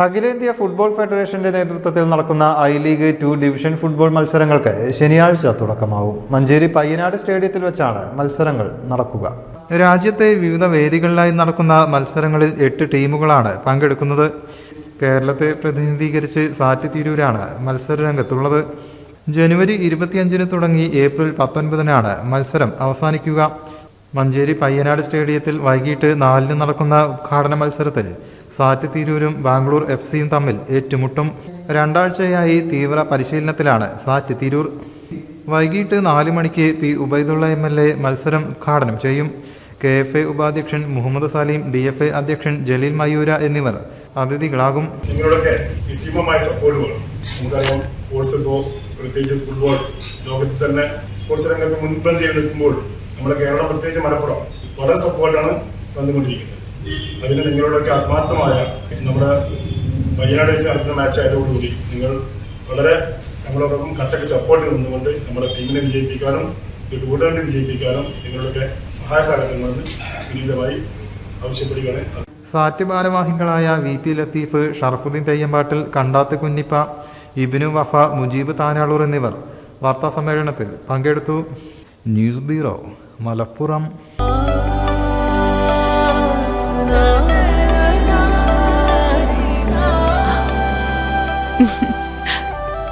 അഖിലേന്ത്യാ ഫുട്ബോൾ ഫെഡറേഷന്റെ നേതൃത്വത്തിൽ നടക്കുന്ന I league two division football മത്സരങ്ങൾക്ക് ശനിയാഴ്ച തുടക്കമാവും. മഞ്ചേരി പയ്യനാട് സ്റ്റേഡിയത്തിൽ വെച്ചാണ് മത്സരങ്ങൾ നടക്കുക. രാജ്യത്തെ വിവിധ വേദികളിലായി നടക്കുന്ന മത്സരങ്ങളിൽ എട്ട് ടീമുകളാണ് പങ്കെടുക്കുന്നത്. കേരളത്തെ പ്രതിനിധീകരിച്ച് സാറ്റ് തിരൂരാണ് മത്സരരംഗത്തുള്ളത് ജനുവരി ഇരുപത്തിയഞ്ചിന് തുടങ്ങി ഏപ്രിൽ പത്തൊൻപതിനാണ് മത്സരം അവസാനിക്കുക. മഞ്ചേരി പയ്യനാട് സ്റ്റേഡിയത്തിൽ വൈകിട്ട് നാലിന് നടക്കുന്ന ഉദ്ഘാടന മത്സരത്തിൽ സാറ്റ് തിരൂരും ബാംഗ്ലൂർ എഫ് സിയും തമ്മിൽ ഏറ്റുമുട്ടും. രണ്ടാഴ്ചയായി തീവ്ര പരിശീലനത്തിലാണ് സാറ്റ് തിരൂർ. വൈകിട്ട് നാല് മണിക്ക് P Ubaidulla M L A മത്സരം ഉദ്ഘാടനം ചെയ്യും. കെ എഫ് എ ഉപാധ്യക്ഷൻ Muhammad Saleem D F A അധ്യക്ഷൻ ജലീൽ മയൂര എന്നിവർ അതിഥികളാകും. നിങ്ങളുടെയൊക്കെ നിസ്സീമമായ സപ്പോർട്ട് വേണം നമുക്കറിയാം സ്പോർട്സ് ഇപ്പോൾ പ്രത്യേകിച്ച് ഫുട്ബോൾ ലോകത്തിൽ തന്നെ സ്പോർട്സ് രംഗത്ത് മുൻപന്തിയിൽ നിൽക്കുമ്പോൾ നമ്മുടെ കേരളം പ്രത്യേകിച്ച് മലപ്പുറം വളരെ സപ്പോർട്ടാണ് വന്നുകൊണ്ടിരിക്കുന്നത് അതിന് നിങ്ങളോടൊക്കെ ആത്മാർത്ഥമായ നമ്മുടെ വയനാട് വെച്ച് നടത്തുന്ന മാച്ച് ആയതോടുകൂടി നിങ്ങൾ വളരെ നമ്മളോടൊപ്പം കട്ടക്ക് സപ്പോർട്ട് നിന്നുകൊണ്ട് നമ്മുടെ ടീമിനെ വിജയിപ്പിക്കാനും കൂടുതൽ വിജയിപ്പിക്കാനും നിങ്ങളുടെ സഹായ സഹകരണങ്ങളെന്ന് വിനീതമായി ആവശ്യപ്പെടുകയാണ്. സാറ്റ് ഭാരവാഹികളായ വി പി ലത്തീഫ് ഷറഫുദ്ദീൻ തെയ്യമ്പാട്ടിൽ കണ്ടാത്ത് കുഞ്ഞിപ്പ ഇബിനു വഫ മുജീബ് താനാളൂർ എന്നിവർ വാർത്താ സമ്മേളനത്തിൽ പങ്കെടുത്തു. News bureau Malappuram.